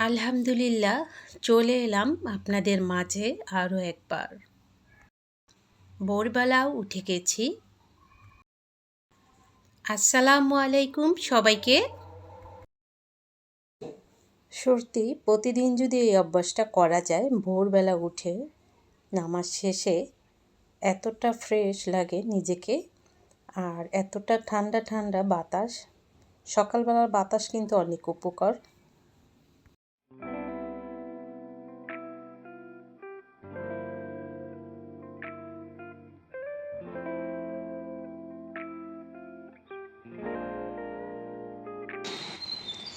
আলহামদুলিল্লাহ, চলে এলাম আপনাদের মাঝে আরও একবার। ভোরবেলাও উঠে গেছি। আসসালামু আলাইকুম সবাইকে। সত্যি, প্রতিদিন যদি এই অভ্যাসটা করা যায়, ভোরবেলা উঠে নামাজ শেষে এতটা ফ্রেশ লাগে নিজেকে আর এতটা ঠান্ডা ঠান্ডা বাতাস। সকালবেলার বাতাস কিন্তু অনেক উপকার।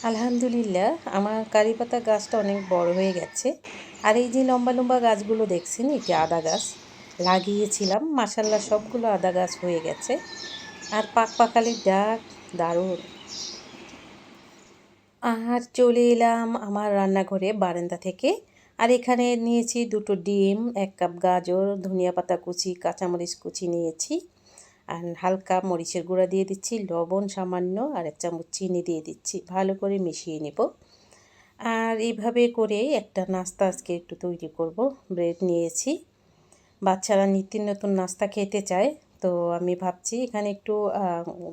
আলহামদুলিল্লাহ, আমার কারি পাতা গাছটা অনেক বড় হয়ে গেছে। আর এই যে লম্বা লম্বা গাছগুলো দেখছেন এটি আদা গাছ, লাগিয়েছিলাম। মাসাল্লা সবগুলো আদা গাছ হয়ে গেছে। আর পাক পাকালির ডাক দারুণ। আর চলে এলাম আমার রান্নাঘরে বারান্দা থেকে। আর এখানে নিয়েছি দুটো ডিম, এক কাপ গাজর, ধনিয়া পাতা কুচি, কাঁচামরিচ কুচি নিয়েছি। আর হালকা মরিচের গুঁড়া দিয়ে দিচ্ছি, লবণ সামান্য আর এক চামচ চিনি দিয়ে দিচ্ছি। ভালো করে মিশিয়ে নেব। আর এইভাবে করে একটা নাস্তা আজকে একটু তৈরি করব। ব্রেড নিয়েছি। বাচ্চারা নিত্য নতুন নাস্তা খেতে চায়, তো আমি ভাবছি এখানে একটু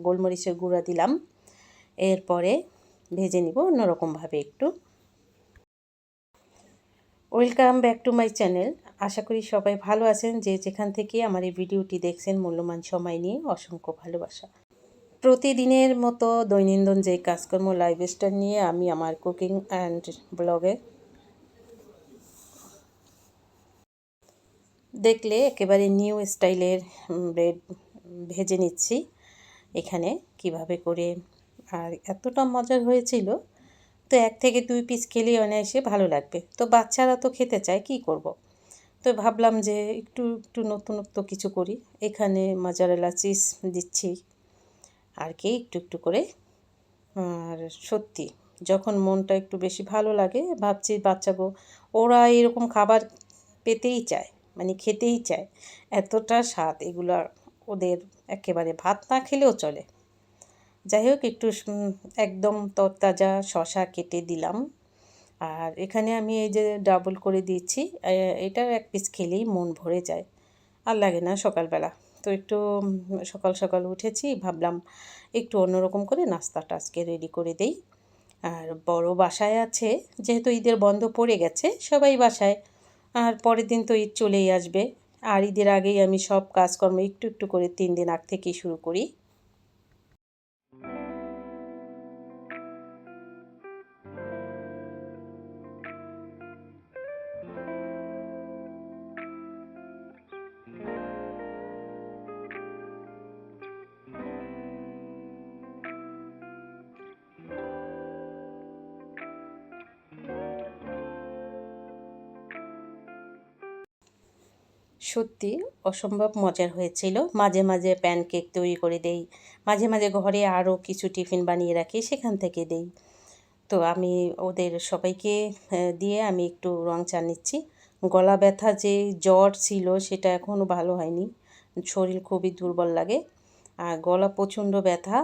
গোলমরিচের গুঁড়া দিলাম। এরপরে ভেজে নিব অন্যরকমভাবে একটু। Welcome back to my channel আশা করি সবাই ভালো আছেন। যে যেখান থেকে আমার এই ভিডিওটি দেখছেন, মূল্যবান সময় নিয়ে অসংখ্য ভালোবাসা। প্রতিদিনের মতো দৈনন্দিন যে কাজকর্ম লাইফস্টাইল নিয়ে আমি আমার কুকিং অ্যান্ড ব্লগে দেখলে একেবারে নিউ স্টাইলের ব্রেড ভেজে নিচ্ছি এখানে কীভাবে করে। আর এতটা মজার হয়েছিল, তো এক থেকে দুই পিস খেলেই অনায়াসে ভালো লাগবে। তো বাচ্চারা তো খেতে চায়, কি করব। তো ভাবলাম যে একটু একটু নতুনত্ব কিছু করি। এখানে মাজারেলা চিজ দিচ্ছি। আর কি, একটু একটু করে। আর সত্যি, যখন মনটা একটু বেশি ভালো লাগে, ভাবছি বাচ্চাগো ওরা এরকম খাবার পেতেই চায় মানে খেতেই চায়। এতটা স্বাদ, এগুলো ওদের একেবারে ভাত না খেলেও চলে। যাই হোক, একটু, একদম তরতাজা শশা কেটে দিলাম। আর এখানে আমি এই যে ডাবল করে দিচ্ছি এটার এক পিস খেলেই মন ভরে যায়। আর লাগে না সকালবেলা। তো একটু সকাল সকাল উঠেছি, ভাবলাম একটু অন্যরকম করে নাস্তাটা আজকে রেডি করে দেই। আর বড় বাসায় আছে, যেহেতু ঈদের বন্ধ পড়ে গেছে, সবাই বাসায়। আর পরের দিন তো ঈদ চলেই আসবে। আর ঈদের আগেই আমি সব কাজকর্ম একটু একটু করে তিন দিন আগ থেকেই শুরু করি। সত্যি অসম্ভব মজার হয়েছিল। মাঝে মাঝে প্যানকেক তৈরি করে দেই। মাঝে মাঝে ঘরে আরও কিছু টিফিন বানিয়ে রাখি, সেখান থেকে দেই। তো আমি ওদের সবাইকে দিয়ে আমি একটু রং চা নিচ্ছি। গলা ব্যথা যে জ্বর ছিল সেটা এখনও ভালো হয়নি। শরীর খুবই দুর্বল লাগে। আর গলা প্রচণ্ড ব্যথা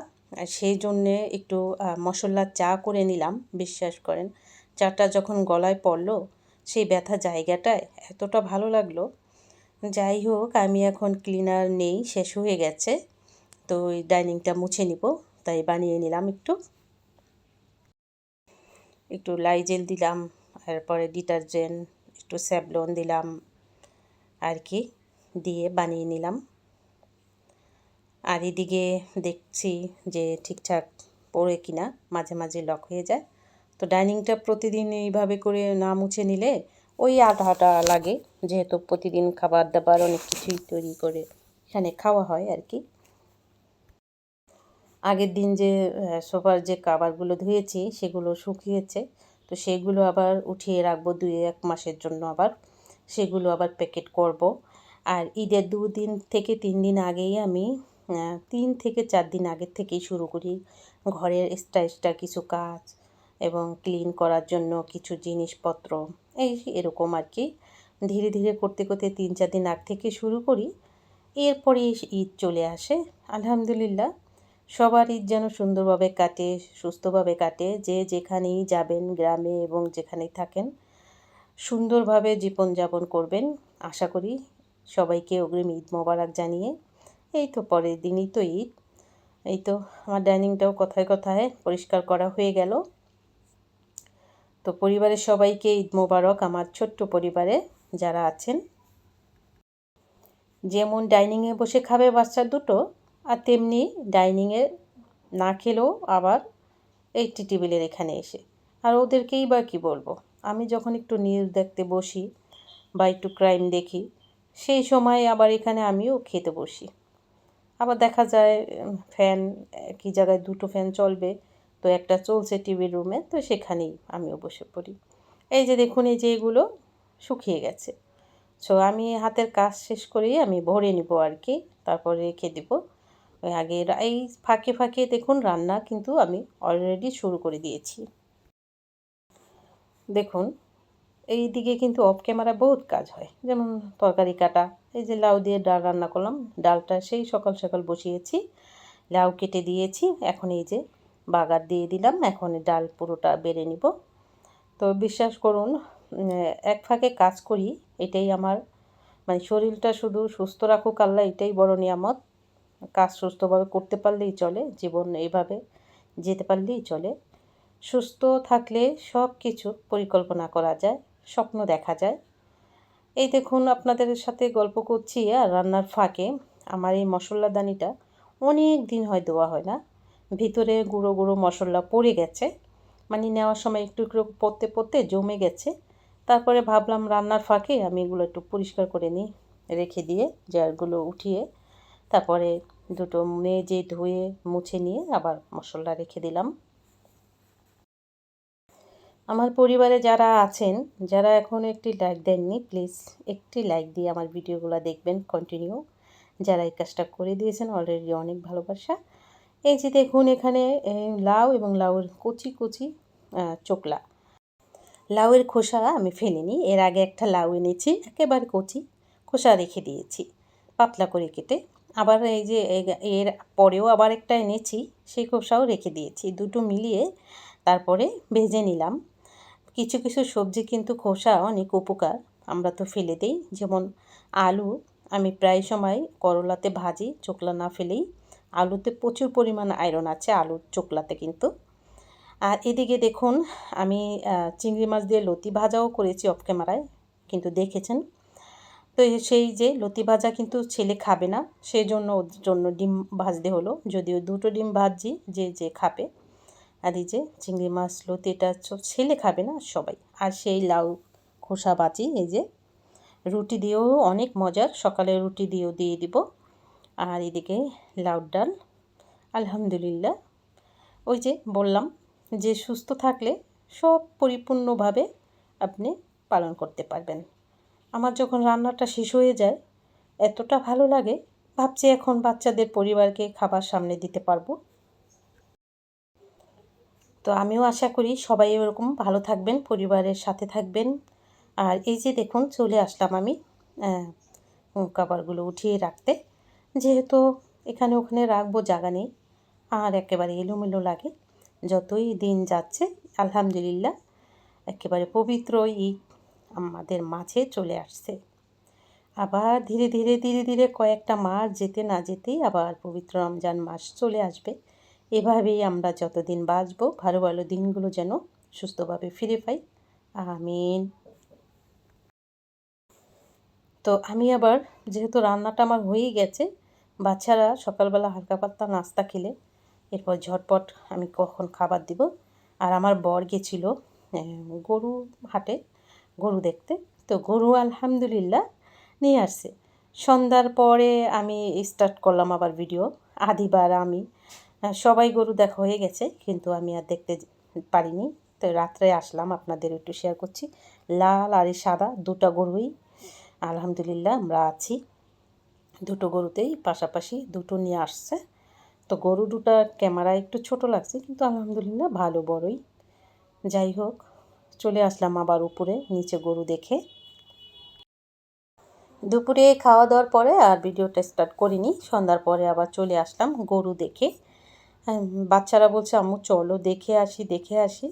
সেই জন্যে একটু মশলার চা করে নিলাম, বিশ্বাস করেন। চাটা যখন গলায় পড়ল, সেই ব্যথা জায়গাটায় এতটা ভালো লাগল যাই হোক, আমি এখন ক্লিনার নেই, শেষ হয়ে গেছে। তো ওই ডাইনিংটা মুছে নিব, তাই বানিয়ে নিলাম একটু। একটু লাইজেল দিলাম, তারপরে ডিটারজেন্ট, একটু স্যাবলন দিলাম, আর কি, দিয়ে বানিয়ে নিলাম। আর এদিকে দেখছি যে ঠিকঠাক পড়ে কিনা, মাঝে মাঝে লক হয়ে যায়। তো ডাইনিংটা প্রতিদিন এইভাবে করে না মুছে নিলে ওই আটাটা লাগে, যেহেতু প্রতিদিন খাবার দাবার অনেক কিছুই তৈরি করে এখানে খাওয়া হয় আর কি। আগের দিন যে সোফার যে কাবারগুলো ধুয়েছি, সেগুলো শুকিয়েছে, তো সেগুলো আবার উঠিয়ে রাখব দুই এক মাসের জন্য আবার। সেগুলো আবার প্যাকেট করব। আর ঈদের দুদিন থেকে তিন দিন আগেই আমি তিন থেকে চার দিন আগের থেকেই শুরু করি। ঘরের এক্সট্রা এক্সট্রা কিছু কাজ এবং ক্লিন করার জন্য কিছু জিনিসপত্র। এই এরকম আর কি। ধীরে ধীরে করতে করতে তিন চার দিন আগ থেকে শুরু করি। এরপরে ঈদ চলে আসে। আলহামদুলিল্লাহ। সবার ঈদ যেন সুন্দরভাবে কাটে, সুস্থভাবে কাটে। যে যেখানেই যাবেন, গ্রামে এবং যেখানেই থাকেন, সুন্দরভাবে জীবনযাপন করবেন। আশা করি সবাইকে অগ্রিম ঈদ মোবারক জানিয়ে। এই তো পরের দিনই তো ঈদ। এই তো আমার ডাইনিংটাও কথায় কথায় পরিষ্কার করা হয়ে গেল। তো পরিবারের সবাইকে ঈদ মোবারক, আমার ছোট্ট পরিবারে যারা আছেন। যেমন ডাইনিংয়ে বসে খাবে বাচ্চা দুটো, আর তেমনি ডাইনিংয়ে না খেলেও আবার এই টেবিলের এখানে এসে। আর ওদেরকেই বা কী বলব? আমি যখন একটু নিউজ দেখতে বসি বা একটু ক্রাইম দেখি, সেই সময় আবার এখানে আমিও খেতে বসি। আবার দেখা যায় ফ্যান একই জায়গায় দুটো ফ্যান চলবে তো একটা চলছে টিভির রুমে তো সেখানেই আমিও বসে পড়ি। এই যে দেখুন, এই যে এগুলো শুকিয়ে গেছে। সো আমি হাতের কাজ শেষ করেই আমি ভরে নিব আর কি, তারপরে রেখে দিব। ওই আগে এই ফাঁকে ফাঁকে দেখুন, রান্না কিন্তু আমি অলরেডি শুরু করে দিয়েছি। দেখুন, এই দিকে কিন্তু অফ ক্যামেরা বহুত কাজ হয়। যেমন তরকারি কাটা, এই যে লাউ দিয়ে ডাল রান্না করলাম, ডালটা সেই সকাল সকাল বসিয়েছি, লাউ কেটে দিয়েছি, এখন এই যে বাগার দিয়ে দিলাম। এখন ডাল পুরোটা বেড়ে নিব। তো বিশ্বাস করুন এক ফাঁকে কাজ করি, এটাই আমার মানে শরীরটা শুধু সুস্থ রাখুক আল্লাহ, এটাই বড় নিয়ামত। কাজ সুস্থভাবে করতে পারলেই চলে, জীবন এইভাবে যেতে পারলেই চলে। সুস্থ থাকলে সব কিছু পরিকল্পনা করা যায়, স্বপ্ন দেখা যায়। এই দেখুন, আপনাদের সাথে গল্প করছি আর রান্নার ফাঁকে। আমার এই মশলাদানিটা অনেক দিন হয় দেওয়া হয় না। ভিতরে গুঁড়ো গুঁড়ো মশলা পড়ে গেছে। মানে নেওয়ার সময় একটু একটু পড়তে পড়তে জমে গেছে। তারপরে ভাবলাম রান্নার ফাঁকে আমি এগুলো একটু পরিষ্কার করে নিই, রেখে দিয়ে জারগুলো উঠিয়ে তারপরে দুটো মেজে ধুয়ে মুছে নিয়ে আবার মশলা রেখে দিলাম। আমার পরিবারে যারা আছেন, যারা এখনও একটি লাইক দেননি, প্লিজ একটি লাইক দিয়ে আমার ভিডিওগুলো দেখবেন কন্টিনিউ। যারা এই কাজটা করে দিয়েছেন, অলরেডি অনেক ভালোবাসা। এই যে দেখুন এখানে লাউ এবং লাউয়ের কচি কচি চোকলা। লাউয়ের খোসা আমি ফেলিনি এর আগে একটা লাউ এনেছি, একেবারে কচি। খোসা রেখে দিয়েছি, পাতলা করে কেটে। আবার এই যে এর পরেও আবার একটা এনেছি, সেই খোসাও রেখে দিয়েছি। দুটো মিলিয়ে তারপরে ভেজে নিলাম। কিছু কিছু সবজি কিন্তু খোসা অনেক উপকার। আমরা তো ফেলে দিই। যেমন আলু, আমি প্রায় সময় করলাতে ভাজি, চোকলা না ফেলেই আলুতে প্রচুর পরিমাণ আয়রন আছে আলুর চোকলাতে কিন্তু। আর এদিকে দেখুন, আমি চিংড়ি মাছ দিয়ে লতি ভাজাও করেছি অফ ক্যামেরায় কিন্তু দেখেছেন? তো সেই যে লতি ভাজা কিন্তু ছেলে খাবে না সেই জন্য ওর জন্য ডিম ভাজতে হলো। যদিও দুটো ডিম ভাজি যে যে খাবে। আর এই যে চিংড়ি মাছ, লতিটা ছেলে খাবে না, সবাই। আর সেই লাউ খোসা বাচি এই যে, রুটি দিয়েও অনেক মজার। সকালে রুটি দিয়েও দিয়ে দিব। আর এদিকে লাউ ডাল, আলহামদুলিল্লাহ। ওই যে বললাম যে সুস্থ থাকলে সব পরিপূর্ণভাবে আপনি পালন করতে পারবেন। আমার যখন রান্নাটা শেষ হয়ে যায়, এতটা ভালো লাগে, ভাবছি এখন বাচ্চাদের পরিবারকে খাবার সামনে দিতে পারব। তো আমিও আশা করি সবাই এরকম ভালো থাকবেন, পরিবারের সাথে থাকবেন। আর এই যে দেখুন, চলে আসলাম আমি কাবারগুলো উঠিয়ে রাখতে। যেহেতু এখানে ওখানে রাখব জায়গা নেই, আর একেবারে এলোমেলো লাগে। যতই দিন যাচ্ছে, আলহামদুলিল্লাহ, একেবারে পবিত্র ঈদ আমাদের মাঝে চলে আসছে। আবার ধীরে ধীরে ধীরে ধীরে কয়েকটা মাস যেতে না যেতেই আবার পবিত্র রমজান মাস চলে আসবে। এভাবেই আমরা যতদিন বাঁচবো, ভালো ভালো দিনগুলো যেন সুস্থভাবে ফিরে পাই। আমিন। তো আমি আবার যেহেতু রান্নাটা আমার হয়েই গেছে, বাচ্চারা সকালবেলা হালকা পাত্তা নাস্তা খেলে, এরপর ঝটপট আমি কখন খাবার দিব। আর আমার বর গেছিল গরু হাটে, গরু দেখতে। তো গরু আলহামদুলিল্লাহ নিয়ে আসছে। সন্ধ্যার পরে আমি স্টার্ট করলাম আবার ভিডিও আদিবার আমি। সবাই গরু দেখা হয়ে গেছে, কিন্তু আমি আর দেখতে পারিনি। তো রাত্রে আসলাম, আপনাদের একটু শেয়ার করছি। লাল আর সাদা দুটো গরুই আলহামদুলিল্লাহ আমরা আছি। দুটো গরুতেই পাশাপাশি দুটো নিয়ে আসছে। তো গরু দুটা ক্যামেরা একটু ছোট লাগছে কিন্তু আলহামদুলিল্লাহ ভালো বড়ই। যাই হোক চলে আসলাম আবার উপরে নিচে গরু দেখে। দুপুরে খাওয়া দাওয়ার পরে আর ভিডিওটা স্টার্ট করিনি সন্ধ্যার পরে আবার চলে আসলাম গরু দেখে। হ্যাঁ, বাচ্চারা বলছে আম্মু চলো দেখে আসি দেখে আসি।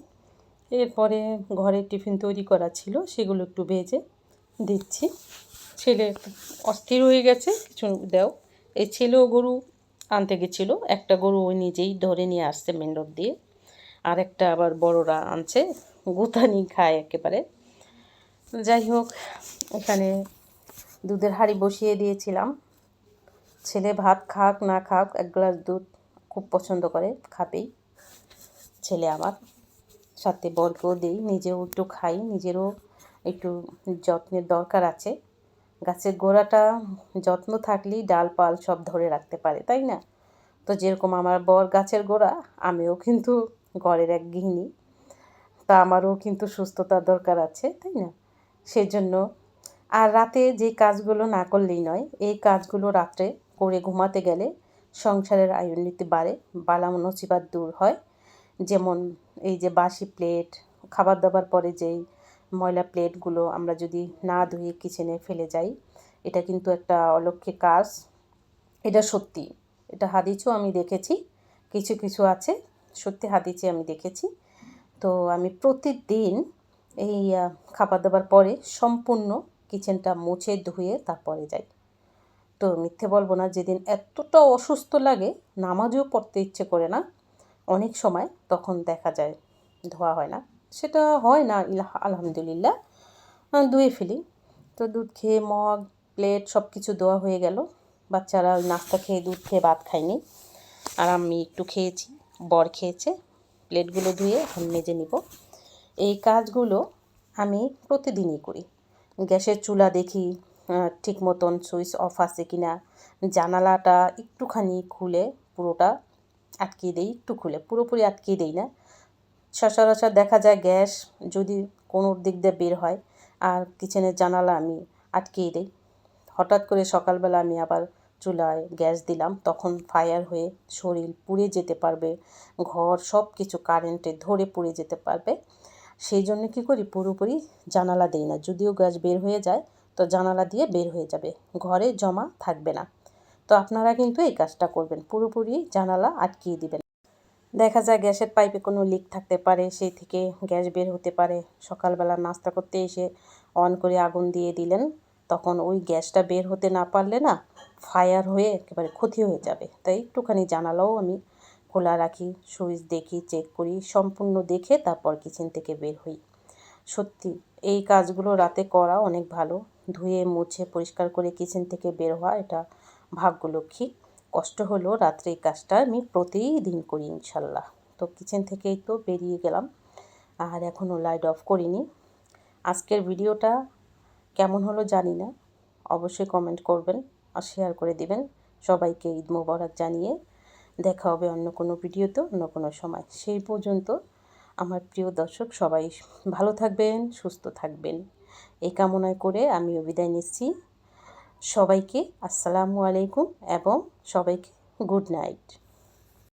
এরপরে ঘরে টিফিন তৈরি করা ছিল সেগুলো একটু ভেজে দিচ্ছি। ছেলে অস্থির হয়ে গেছে, কিছু দাও। এই ছেলেও গরু আনতে গেছিল, একটা গরু ওই নিজেই ধরে নিয়ে আসছে মেন রোড দিয়ে। আর একটা আবার বড়রা আনছে, গোতানি খায় একেবারে। যাই হোক, এখানে দুধের হাঁড়ি বসিয়ে দিয়েছিলাম। ছেলে ভাত খাক, না খাক, এক গ্লাস দুধ খুব পছন্দ করে, খাবেই। ছেলে আমার সাথে বরকেও দিই, নিজেও একটু খাই, নিজেরও একটু যত্নের দরকার আছে। গাছের গোড়াটা যত্ন থাকলেই ডালপাল সব ধরে রাখতে পারে, তাই না? তো যেরকম আমার বর গাছের গোড়া, আমিও কিন্তু ঘরের এক গৃহিণী। তা আমারও কিন্তু সুস্থতার দরকার আছে, তাই না? সেজন্য আর রাতে যে কাজগুলো না করলেই নয়, এই কাজগুলো রাত্রে করে ঘুমাতে গেলে সংসারের আয়ুর্নীতি বাড়ে, বালা নচিবাদ দূর হয়। যেমন এই যে বাসি প্লেট, খাবার দাবার পরে যেই ময়লা প্লেটগুলো আমরা যদি না ধুয়ে কিচেনে ফেলে যাই, এটা কিন্তু একটা অলক্ষী কাজ। এটা সত্যি। এটা হাদিচও আমি দেখেছি। কিছু কিছু আছে সত্যি হাদিচে আমি দেখেছি। তো আমি প্রতিদিন এই খাবার দাবার পরে সম্পূর্ণ কিচেনটা মুছে ধুয়ে তারপরে যাই। তো মিথ্যে বলব না, যেদিন এতটা অসুস্থ লাগে, নামাজও পড়তে ইচ্ছে করে না, অনেক সময় তখন দেখা যায়, ধোয়া হয় না। সেটা হয় না আলহামদুলিল্লাহ। ধুয়ে ফেলি। তো দুধ খেয়ে মগ, প্লেট সব কিছু দেওয়া হয়ে গেল। বাচ্চারা ওই নাস্তা খেয়ে দুধ খেয়ে ভাত খায়নি। আর আমি একটু খেয়েছি, বর খেয়েছে। প্লেটগুলো ধুয়ে এখন মেজে নিব। এই কাজগুলো আমি প্রতিদিনই করি। গ্যাসের চুলা দেখি ঠিক মতন সুইচ অফ আছে কি না জানালাটা একটুখানি খুলে, পুরোটা আটকিয়ে দিই, একটু খুলে। পুরোপুরি আটকিয়ে দিই না। সচরাচর দেখা যায় গ্যাস যদি কোনো দিক দিয়ে বের হয় আর কিচেনের জানালা আমি আটকিয়ে দিই। হঠাৎ করে সকালবেলা আমি আবার চুলায় গ্যাস দিলাম, তখন ফায়ার হয়ে শরীর পুড়ে যেতে পারবে, ঘর সব কিছু কারেন্টে ধরে পুড়ে যেতে পারবে। সেই জন্য কী করি, পুরোপুরি জানালা দিই না। যদিও গ্যাস বের হয়ে যায়, তো জানালা দিয়ে বের হয়ে যাবে, ঘরে জমা থাকবে না। তো আপনারা কিন্তু এই কাজটা করবেন, পুরোপুরি জানালা আটকিয়ে দিবেন। দেখা যায় গ্যাসের পাইপে কোনো লিক থাকতে পারে, সেই থেকে গ্যাস বের হতে পারে। সকালবেলা নাস্তা করতে এসে অন করে আগুন দিয়ে দিলেন, তখন ওই গ্যাসটা বের হতে না পারলে না ফায়ার হয়ে একেবারে ক্ষতি হয়ে যাবে। তাই একটুখানি জানালাও আমি খোলা রাখি, সুইচ দেখি, চেক করি, সম্পূর্ণ দেখে তারপর কিচেন থেকে বের হই। সত্যি, এই কাজগুলো রাতে করা অনেক ভালো। ধুয়ে, মুছে, পরিষ্কার করে কিচেন থেকে বের হওয়া এটা ভাগ্যলক্ষ্মী। কষ্ট হলো রাত্রে এই কাজটা আমি প্রতিদিন করি ইনশাল্লাহ। তো কিচেন থেকেই তো বেরিয়ে গেলাম। আর এখনও লাইট অফ করিনি। আজকের ভিডিওটা কেমন হলো জানি না। অবশ্যই কমেন্ট করবেন আর শেয়ার করে দিবেন। সবাইকে ঈদ মোবারক জানিয়ে দেখা হবে অন্য কোনো ভিডিওতে, অন্য কোনো সময়। সেই পর্যন্ত আমার প্রিয় দর্শক সবাই ভালো থাকবেন, সুস্থ থাকবেন। এই কামনায় করে আমিও বিদায় নিচ্ছি। সবাইকে আসসালামু আলাইকুম এবং সবাইকে গুড নাইট।